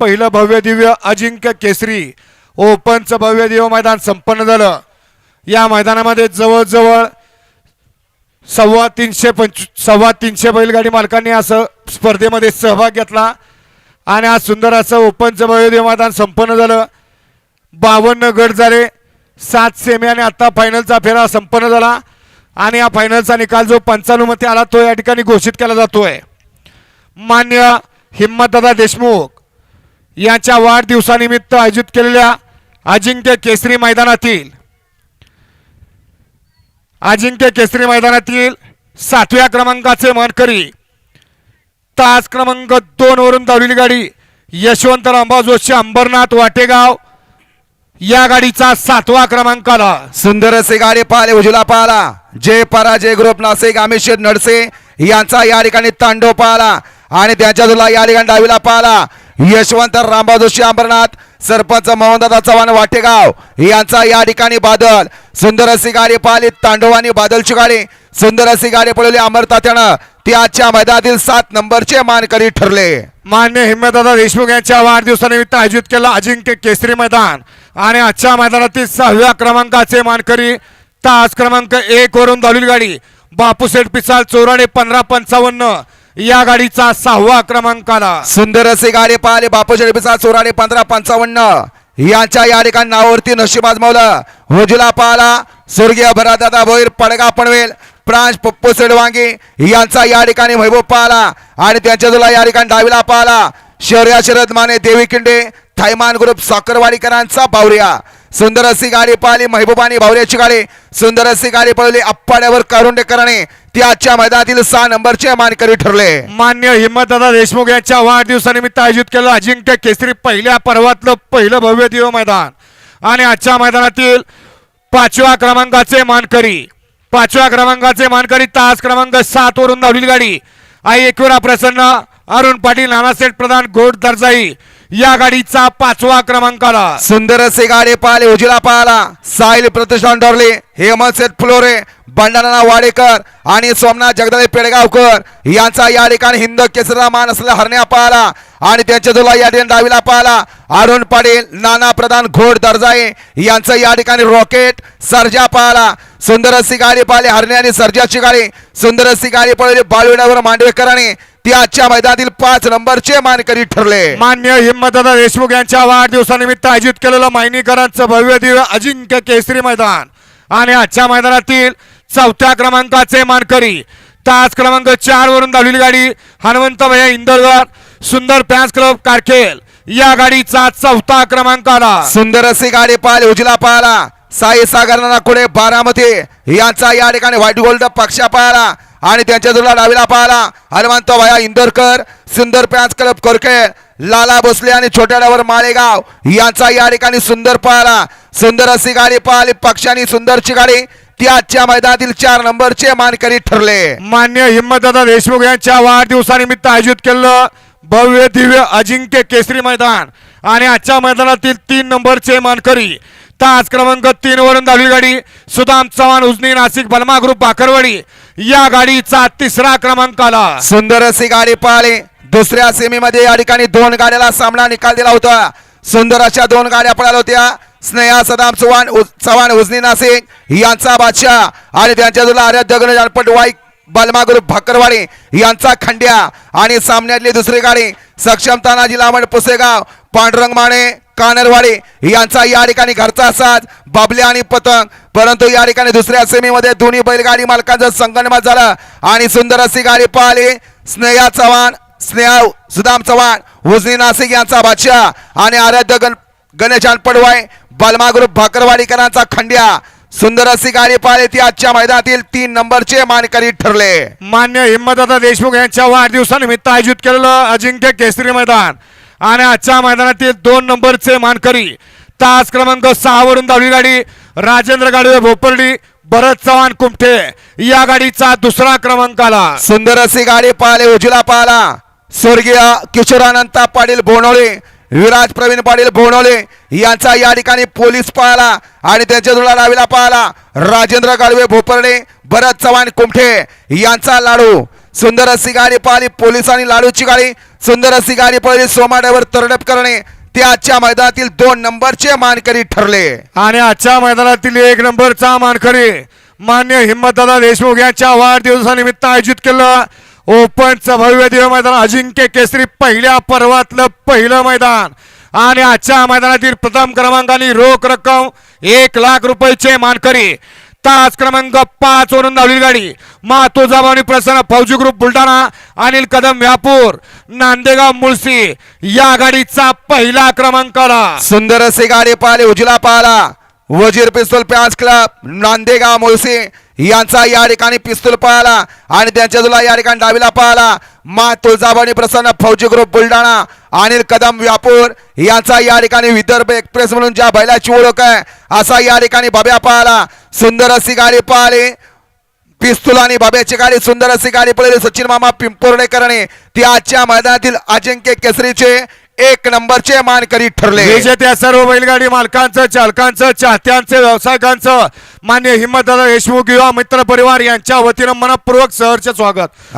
पहिलं भव्य दिव्य अजिंक्य केसरी ओपनचं भव्य दिव्य मैदान संपन्न झालं. या मैदानामध्ये जवळजवळ सव्वा तीनशे पंच सव्वा तीनशे बैलगाडी मालकांनी असं स्पर्धेमध्ये सहभाग घेतला आणि आज सुंदर असं ओपनचं भव्य दिव्य मैदान संपन्न झालं. बावन्न गट झाले सात सेमी आणि आत्ता फायनलचा फेरा संपन्न झाला आणि या फायनलचा निकाल जो पंचानुमती आला तो या ठिकाणी घोषित केला जातोय. मान्य हिम्मतदादा देशमुख यांच्या वाढदिवसानिमित्त आयोजित केलेल्या अजिंक्य केसरी मैदानातील अजिंक्य केसरी मैदानातील सातव्या क्रमांकाचे मानकरी तास क्रमांक दोन वरून धावलेली गाडी यशवंतराव जोशी अंबरनाथ वाटेगाव या गाडीचा सातवा क्रमांक आला. सुंदर असे गाडी पाहिले उजला पाहला. जय पराजय ग्रुप नाशिक आमेश्वर नडसे यांचा या ठिकाणी तांडव पाहला आणि त्यांच्या तुला या ठिकाणी डावीला पाहला. यशवंत रामबा जोशी अंबरनाथ सरपंच मोहनदादा चव्हाण वाटेगाव यांचा या ठिकाणी बादल. सुंदर अशी गाडी पाहिली तांडव आणि बादलची गाडी. सुंदर अशी गाडी पळवली अमर तात्यानं. ती आजच्या मैदानातील सात नंबरचे मानकरी ठरले. मान्य हिम्मतदादा देशमुख यांच्या वाढदिवसानिमित्त आयोजित केलं अजिंक्य केसरी मैदान. आणि आजच्या मैदानातील सहाव्या क्रमांकाचे मानकरी तास क्रमांक एक वरून धावलेली गाडी बापूसेठ पिसाल चौराडे पंधरा पंचावन्न या गाडीचा सहावा क्रमांक आला सुंदर असे गाडी पाहिले. बापूजी रबीचा चोराडे पंधरा पंचावन्न. यांच्या या ठिकाणी नावावरती नशीब आजमावलं. हुजला पाहला स्वर्गीय भरादादा भोईर पडगा पनवेल प्रांश पप्पू सेडवांगे यांचा या ठिकाणी वैभव पाहला. आणि त्यांच्या तुला या ठिकाणी डावीला पाहला. शौर्या शरद माने देवी किंडे थायमान ग्रुप साखरवाडीकरांचा बावरिया. सुंदर अशी गाडी पाहिली महबूबानी बावऱ्याची गाडी. सुंदर अशी गाडी पळवली अप्पाड्यावर करुंडेकराने ती आजच्या मैदानातील सहा नंबरचे मानकरी ठरले. मान्य हिम्मतदादा देशमुख यांच्या वाढदिवसानिमित्त आयोजित केलं अजिंक्य केसरी पहिल्या पर्वातलं पहिलं भव्य दिव मैदान. आणि आजच्या मैदानातील पाचव्या क्रमांकाचे मानकरी पाचव्या क्रमांकाचे मानकरी तास क्रमांक सात वरून धावलेली गाडी. आई एकविरा प्रसन्न अरुण पाटील नानासेठ प्रधान घोड दर्जाई. या गाडीचा पाचवा क्रमांक आला सुंदर असे गाडी पाहिले उजिला पाहला. साहिल प्रतिष्ठान डोरले हेमंत सेठ फुलोरे बंडारा वाडेकर आणि सोमनाथ जगदाळे पेडगावकर यांचा या ठिकाणी हिंद केसरा मान असलेला हरण्या पाहला आणि त्यांच्या तुला या ठिकाणी डावीला पाहला. अरुण पाटील नाना प्रधान घोड दर्जाई यांचं या ठिकाणी रॉकेट सर्जा पाहला. सुंदर अशी गाडी पाहिली हरण्या आणि सर्जाची गाडी. सुंदर अशी गाडी पळवली बाळविड्यावर मांडवेकरांनी. ती आजच्या मैदानातील पाच नंबरचे मानकरी ठरले. मान्य हिम्मतदादा देशमुख यांच्या वाढदिवसानिमित्त आयोजित केलेलं मायनीकरांचं भव्य दिव्य अजिंक्य केसरी मैदान. आणि आजच्या मैदानातील चौथ्या क्रमांकाचे मानकरी तास क्रमांक चार वरून धावलेली गाडी हनुमंत भैया इंदरकर सुंदर फॅन्स क्लब कारखेल. या गाडीचा चौथा क्रमांक आला. सुंदर अशी गाडी पाहिली उजला पाहला साई सागर नाकुडे बारामती यांचा या ठिकाणी व्हाईट गोल्ड पक्षा पाहिला आणि त्यांच्या तुला डावीला पाहिला हनुमंत भया इंदोरकर सुंदर पॅन्स क्लब कोरके लाला भोसले आणि छोट्या डावर माळेगाव यांचा या ठिकाणी सुंदर पाहिला सुंदर अशी गाडी पाहिली पक्षाने सुंदरची गाडी. ती आजच्या मैदानातील चार नंबरचे मानकरी ठरले. मान्य हिम्मतदादा देशमुख यांच्या वाढदिवसानिमित्त आयोजित केलेलं भव्य दिव्य अजिंक्य केसरी मैदान. आणि आजच्या मैदानातील तीन नंबरचे मानकरी तास क्रमांक तीन वरून दहावी गाडी. सुदाम चव्हाण उजनी नाशिक बलमा ग्रुप बाकरवाडी या गाडीचा तिसरा क्रमांक आला. सुंदर अशी गाडी पळाली. दुसऱ्या सेमीमध्ये या ठिकाणी दोन गाड्याला सामना निकाल दिला होता. सुंदर अशा दोन गाड्या पळाल्या होत्या. स्नेहा सदाम चव्हाण उज- चव्हाण उजनी नाशिक यांचा बादशाह आणि त्यांच्या तुला आराध्य गणेश वाईक बलमा ग्रुप भाकरवाडी यांचा खंड्या. आणि सामन्यातली दुसरी गाडी सक्षम तानाजी लामण पुसेगाव पांडुरंग माने कानरवाडे यांचा या ठिकाणी घरचा साथ बाबले आणि पतंग. परंतु या ठिकाणी दुसऱ्या सेमीमध्ये दोन्ही बैलगाडी मालकांचा संगणमत झाला आणि सुंदर अशी गाडी पाहिली. स्नेहा चव्हाण स्नेहा सुदाम चव्हाण उजनी नाशिक यांचा बादशाह आणि आराध्य गण गणेश पडवाय बालमा ग्रुप भाकरवाडीकरांचा खंड्या. सुंदर अशी गाडी पाहिले. ती आजच्या मैदानातील तीन नंबरचे मानकरी ठरले. मान्य हिम्मतदादा देशमुख यांच्या वाढदिवसानिमित्त आयोजित केलेलं अजिंक्य केसरी मैदान. आणि आजच्या मैदानातील दोन नंबरचे मानकरी तास क्रमांक सहा वरून धावली गाडी राजेंद्र गाडवे भोपर्डी भरत चव्हाण कुमठे. या गाडीचा दुसरा क्रमांक आला. सुंदर अशी गाडी पाहिले उजला पाहिला. स्वर्गीय किशोरानंता पाटील बोनवळे विराज प्रवीण पाटील बोनवळे यांचा या ठिकाणी पोलीस पाहला आणि त्यांच्या जुळा लावीला पाहिला. राजेंद्र गाडवे भोपर्डे भरत चव्हाण कुमठे यांचा लाडू. सुंदर अशी गाडी पाहिली पोलिसांनी लाडूची गाडी. सुंदर अशी गाडी पाहिली सोमाड्यावर तरडप करणे. ते आजच्या मैदानातील दोन नंबरचे मानकरी ठरले. आणि आजच्या मैदानातील एक नंबरचा मानकरी मान्य हिंमतदादा देशमुख यांच्या वाढदिवसानिमित्त आयोजित केलं. ओपनचं भव्य दिव्य मैदान अजिंक्य केसरी पहिल्या पर्वातलं पहिलं मैदान. आणि आजच्या मैदानातील प्रथम क्रमांकाने रोख रक्कम एक लाख रुपयाचे मानकरी. तास क्रमांक पाच वरून धावलेली गाडी. मा तुळजाभवानी प्रसन्न फौजी ग्रुप बुलढाणा अनिल कदम व्यापूर नांदेगाव मुळशी. या गाडीचा पहिला क्रमांक आला. सुंदर असे गाडी पाहिले उजला पाहिला. वजीर पिस्तूल पॅन्स क्लब नांदेगाव मुळसे यांचा या ठिकाणी पिस्तूल पळाला आणि त्यांच्या तुला या ठिकाणी डावीला पळाला. मा तुळजाभवानी प्रसन्न फौजी ग्रुप बुलढाणा अनिल कदम व्यापूर यांचा या ठिकाणी विदर्भ एक्सप्रेस म्हणून ज्या बैलाची ओळख आहे असा या ठिकाणी बाब्या पळाला. सुंदर अशी गाडी पळाली. पिस्तूल आणि बाब्याची गाडी सुंदर अशी गाडी पळली. सचिन मामा पिंपोर्णेकरणे ती आजच्या मैदानातील अजिंक्य केसरीचे एक नंबरचे मानकरी ठरले. विजेत्या सर्व बैलगाडी मालकांचं चालकांचं चाहत्यांचं व्यावसायिकांचं मान्य हिम्मतदादा देशमुख युवा मित्र परिवार यांच्या वतीनं मनपूर्वक सहर्ष स्वागत.